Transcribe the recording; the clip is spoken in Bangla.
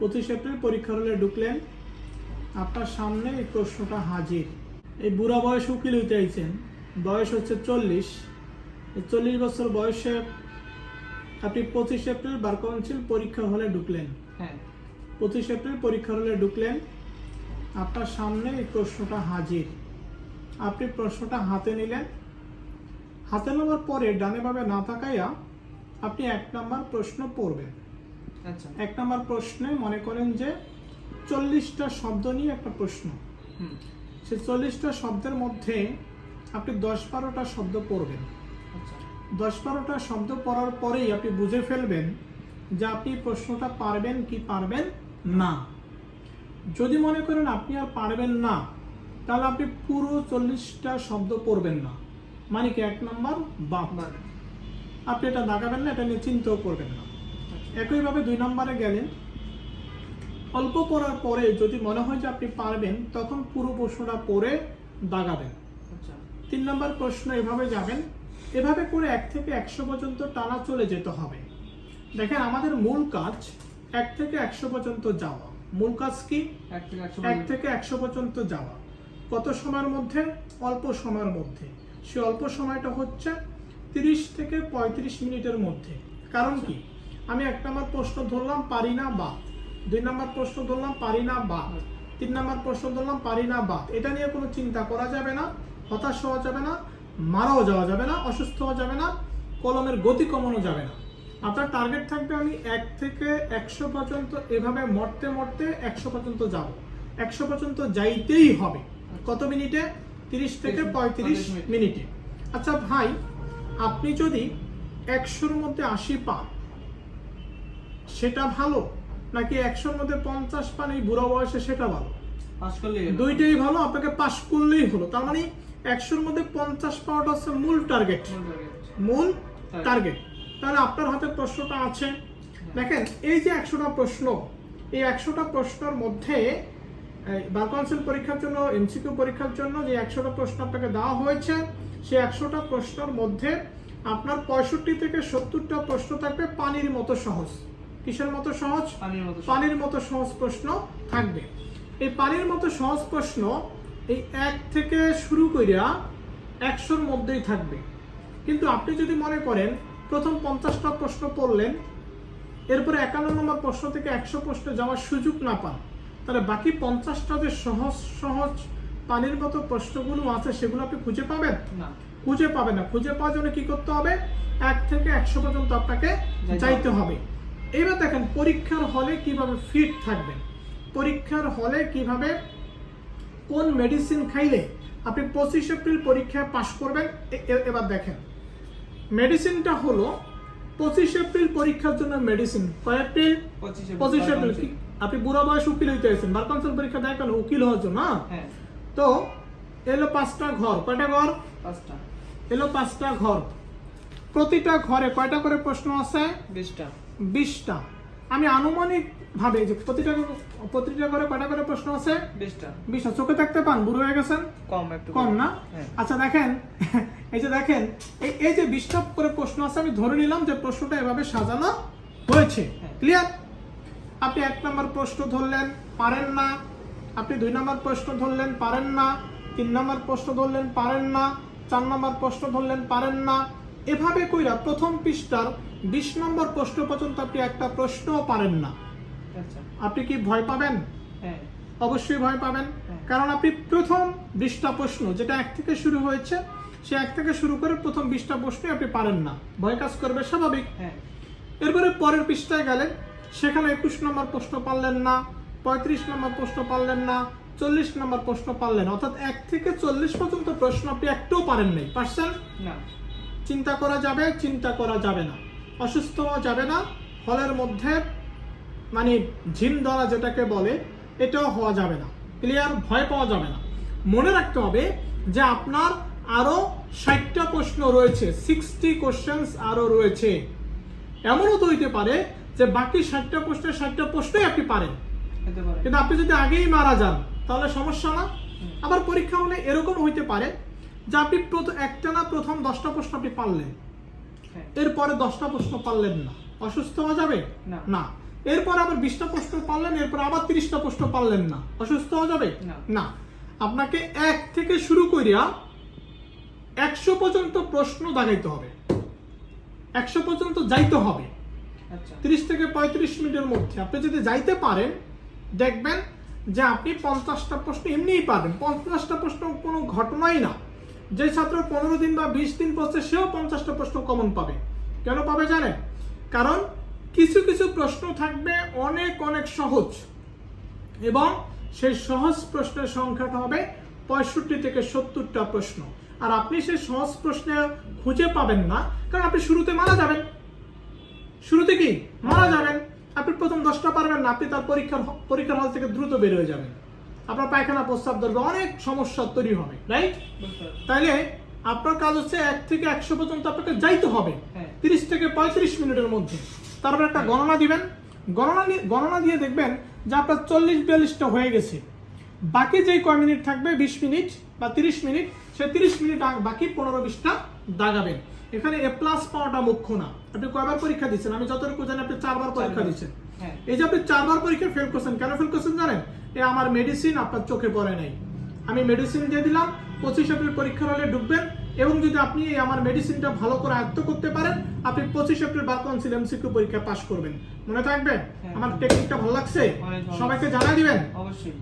পঁচিশ এপ্রিল পরীক্ষার হলে ঢুকলেন। আপনার সামনে এই প্রশ্নটা হাজির। এই বুড়া বয়স উকিল হইতে আইছেন। বয়স হচ্ছে চল্লিশ। এই চল্লিশ বছর বয়সে আপনি পঁচিশ এপ্রিল বার কাউন্সিল পরীক্ষা হলে ঢুকলেন। হ্যাঁ। পঁচিশ এপ্রিল পরীক্ষার হলে ঢুকলেন। আপনার সামনে এই প্রশ্নটা হাজির। আপনি প্রশ্নটা হাতে নিলেন। হাতে নেওয়ার পরে ডানে ভাবে না তাকাইয়া আপনি এক নম্বর প্রশ্ন পড়বেন। এক নম্বর প্রশ্নে মনে করেন যে চল্লিশটা শব্দ নিয়ে একটা প্রশ্ন। হুম। সে চল্লিশটা শব্দের মধ্যে আপনি দশ বারোটা শব্দ পড়বেন। আচ্ছা। দশ বারোটা শব্দ পড়ার পরেই আপনি বুঝে ফেলবেন যে আপনি প্রশ্নটা পারবেন কি পারবেন না। যদি মনে করেন আপনি আর পারবেন না তাহলে আপনি পুরো চল্লিশটা শব্দ পড়বেন না। মানে কি এক নম্বর বাপ আপনি এটা দাগাবেন না এটা নিয়ে চিন্তাও করবেন না। আচ্ছা একইভাবে দুই নম্বরে গেলেন। অল্প পড়ার পরে যদি মনে হয় যে আপনি পারবেন তখন পুরো প্রশ্নটা পড়ে দাগাবেন। আচ্ছা। তিন নম্বর প্রশ্ন এভাবে যাবেন। এভাবে করে এক থেকে একশো পর্যন্ত টানা চলে যেতে হবে। দেখেন আমাদের মূল কাজ এক থেকে একশো পর্যন্ত যাওয়া। মূল কাজ কি? এক থেকে একশো এক থেকে একশো পর্যন্ত যাওয়া। কত সময়ের মধ্যে? অল্প সময়ের মধ্যে। সে অল্প সময়টা হচ্ছে তিরিশ থেকে পঁয়ত্রিশ মিনিটের মধ্যে। কারণ কি? আমি এক নম্বর প্রশ্ন ধরলাম পারি না বা দুই নম্বর প্রশ্ন ধরলাম পারি না বা তিন নম্বর প্রশ্ন ধরলাম পারি না বা এটা নিয়ে কোনো চিন্তা করা যাবে না হতাশ হওয়া যাবে না মারাও যাওয়া যাবে না অসুস্থ হওয়া যাবে না কলমের গতি কমানো যাবে না। আপনার টার্গেট থাকবে আমি এক থেকে একশো পর্যন্ত এভাবে মরতে মরতে একশো পর্যন্ত যাব। একশো পর্যন্ত যাইতেই হবে। কত মিনিটে? তিরিশ থেকে পঁয়ত্রিশ মিনিটে। আচ্ছা ভাই আপনি যদি একশোর মধ্যে আশি পান সেটা ভালো? নাকি একশোর মধ্যে পঞ্চাশ পান এই বুড়ো বয়সে সেটা ভালো? দুইটাই ভালো আপনাকে পাস করলেই হলো। তার মানে একশোর মধ্যে পঞ্চাশ পাওয়াটা হচ্ছে মূল টার্গেট মূল টার্গেট তাহলে আপনার হাতে প্রশ্নটা আছে। দেখেন এই যে একশোটা প্রশ্ন এই একশোটা প্রশ্নের মধ্যে বার কাউন্সিল পরীক্ষার জন্য এমসিকিউ পরীক্ষার জন্য যে একশোটা প্রশ্ন আপনাকে দেওয়া হয়েছে সেই একশোটা প্রশ্নের মধ্যে আপনার পঁয়ষট্টি থেকে সত্তরটা প্রশ্ন থাকবে পানির মতো সহজ। কিসের মতো সহজ? পানির মতো সহজ। প্রশ্ন থাকবে। এই পানির মতো সহজ প্রশ্ন এই এক থেকে শুরু করিয়া একশোর মধ্যেই থাকবে। কিন্তু আপনি যদি মনে করেন প্রথম পঞ্চাশটা প্রশ্ন পড়লেন এরপরে একান্ন নম্বর প্রশ্ন থেকে একশো প্রশ্নে যাওয়ার সুযোগ না পান তাহলে বাকি পঞ্চাশটা যে সহজ সহজ পানির মতো প্রশ্নগুলো আছে সেগুলো আপনি খুঁজে পাবেন? না। খুঁজে পাবে না। খুঁজে পাওয়ার জন্য কি করতে হবে? এক থেকে একশো পর্যন্ত আপনাকে যাইতে হবে। এবার দেখেন পরীক্ষার হলে কীভাবে ফিট থাকবেন? পরীক্ষার হলে কীভাবে কোন মেডিসিন খাইলে আপনি পঁচিশ এপ্রিল পরীক্ষায় পাশ করবেন? এবার দেখেন। মেডিসিনটা হলো পঁচিশ এপ্রিল পরীক্ষার জন্য মেডিসিন কয় এপ্রিল পঁচিশ এপ্রিল আপনি বুড়া বয়স উকিল হইতে আছেন বার কাউন্সিল পরীক্ষা দেয় কেন? উকিল হওয়ার জন্য না? হ্যাঁ। তো এলো পাঁচটা ঘর। কয়টা ঘর? পাঁচটা। এলো পাঁচটা ঘর। প্রতিটা ঘরে কয়টা করে প্রশ্ন আছে? বিশটা। বিশটা। আমি আনুমানিক ভাবে যে প্রতিটা প্রতিটা ঘরে কয়টা করে প্রশ্ন আছে? বিশটা। বিশটা। চোখে থাকতে পান বুড়ো হয়ে গেছেন? কম একটু কম। না? হ্যাঁ। আচ্ছা দেখেন এই যে দেখেন এই এই যে বিশটা করে প্রশ্ন আছে আমি ধরে নিলাম যে প্রশ্নটা এভাবে সাজানো হয়েছে। হ্যাঁ। ক্লিয়ার? আপনি এক নম্বর প্রশ্ন ধরলেন পারেন না। আপনি দুই নম্বর প্রশ্ন ধরলেন পারেন না। তিন নম্বর প্রশ্ন ধরলেন পারেন না। চার নম্বর প্রশ্ন ধরলেন পারেন না। এভাবে কইরা প্রথম পৃষ্ঠার বিশ নম্বর প্রশ্ন পর্যন্ত আপনি একটা প্রশ্নও পারেন না। আচ্ছা। আপনি কি ভয় পাবেন? হ্যাঁ। অবশ্যই ভয় পাবেন। হ্যাঁ। কারণ আপনি প্রথম বিশটা প্রশ্ন যেটা এক থেকে শুরু হয়েছে সে এক থেকে শুরু করে প্রথম বিশটা প্রশ্ন আপনি পারেন না। ভয় কাজ করবে স্বাভাবিক। হ্যাঁ। এরপরে পরের পৃষ্ঠায় গেলেন সেখানে একুশ নম্বর প্রশ্ন পারলেন না পঁয়ত্রিশ নম্বর প্রশ্ন পারলেন না চল্লিশ নম্বর প্রশ্ন পারলেন অর্থাৎ এক থেকে চল্লিশ পর্যন্ত প্রশ্ন আপনি একটাও পারেন নাই। পারছেন? না। চিন্তা করা যাবে চিন্তা করা যাবে না। অসুস্থ হওয়া যাবে না হলের মধ্যে মানে ঝিম ধরা যেটাকে বলে এটাও হওয়া যাবে না। ক্লিয়ার ভয় পাওয়া যাবে না। মনে রাখতে হবে যে আপনার আরও ষাটটা প্রশ্ন রয়েছে সিক্সটি কোশ্চেন্স আরও রয়েছে। এমনও তো হইতে পারে যে বাকি ষাটটা প্রশ্নের ষাটটা প্রশ্নই আপনি পারেন। পারে। কিন্তু আপনি যদি আগেই মারা যান তাহলে সমস্যা না। আবার পরীক্ষা হলে এরকম হইতে পারে যে আপনি প্রথ- একটা না প্রথম দশটা প্রশ্ন আপনি পারলেন। হ্যাঁ। এরপরে দশটা প্রশ্ন পারলেন না। অসুস্থ হওয়া যাবে? না। এরপর আবার বিশটা প্রশ্ন পারলেন এরপর আবার তিরিশটা প্রশ্ন পারলেন না। অসুস্থ হওয়া যাবে? না। আপনাকে এক থেকে শুরু করিয়া একশো পর্যন্ত প্রশ্ন দাগাইতে হবে। একশো পর্যন্ত যাইতে হবে। আচ্ছা। তিরিশ থেকে পঁয়ত্রিশ মিনিটের মধ্যে। আপনি যদি যাইতে পারেন দেখবেন যে আপনি পঞ্চাশটা প্রশ্ন এমনিই পাবেন। পঞ্চাশটা প্রশ্ন কোনো ঘটনাই না। যে ছাত্র পনেরো দিন বা বিশ দিন পড়ছে, সেও পঞ্চাশটা প্রশ্ন কমন পাবে। কেন পাবে জানেন? কারণ কিছু কিছু প্রশ্ন থাকবে অনেক অনেক সহজ। এবং সেই সহজ প্রশ্নের সংখ্যাটা হবে পঁয়ষট্টি থেকে সত্তরটা প্রশ্ন। আর আপনি সেই সহজ প্রশ্নে খুঁজে পাবেন না, কারণ আপনি শুরুতে মারা যাবেন। শুরুতে কি? মারা যাবেন। আপনি প্রথম দশটা পারবেন না, আপনি তার পরীক্ষার পরীক্ষার হল থেকে দ্রুত বের হয়ে যাবেন। আপনার পায়খানা প্রস্তাব ধরবে অনেক সমস্যা তৈরি হবে রাইট তাইলে আপনার কাজ হচ্ছে এক থেকে একশো পর্যন্ত আপনাকে যাইতে হবে হ্যাঁ। তিরিশ থেকে পঁয়ত্রিশ মিনিটের মধ্যে। তারপর একটা গণনা দিবেন। গণনা গণনা দিয়ে দেখবেন যে আপনার চল্লিশ বিয়াল্লিশটা হয়ে গেছে। বাকি যে কয় মিনিট থাকবে বিশ মিনিট বা তিরিশ মিনিট সে তিরিশ মিনিট বাকি পনেরো বিশটা দাগাবেন। এখানে এ প্লাস পাওয়াটা মুখ্য না। আপনি কয়বার পরীক্ষা দিচ্ছেন? আমি যতটুকু জানি আপনি চারবার পরীক্ষা। দিচ্ছেন। হ্যাঁ। এই যে আপনি চারবার পরীক্ষা ফেল করছেন কেন ফেল করছেন জানেন? এ আমার মেডিসিন আপনার চোখে পড়ে নাই। আমি মেডিসিন দিয়ে দিলাম পঁচিশ এপ্রিল পরীক্ষার হলে ডুববেন এবং যদি আপনি এই আমার মেডিসিনটা ভালো করে আয়ত্ত করতে পারেন আপনি পঁচিশ এপ্রিল বার কাউন্সিল এমসিকিউ পরীক্ষা পাশ করবেন। মনে থাকবে? হ্যাঁ। আমার টেকনিকটা ভালো লাগছে? সবাইকে জানাই দিবেন? অবশ্যই।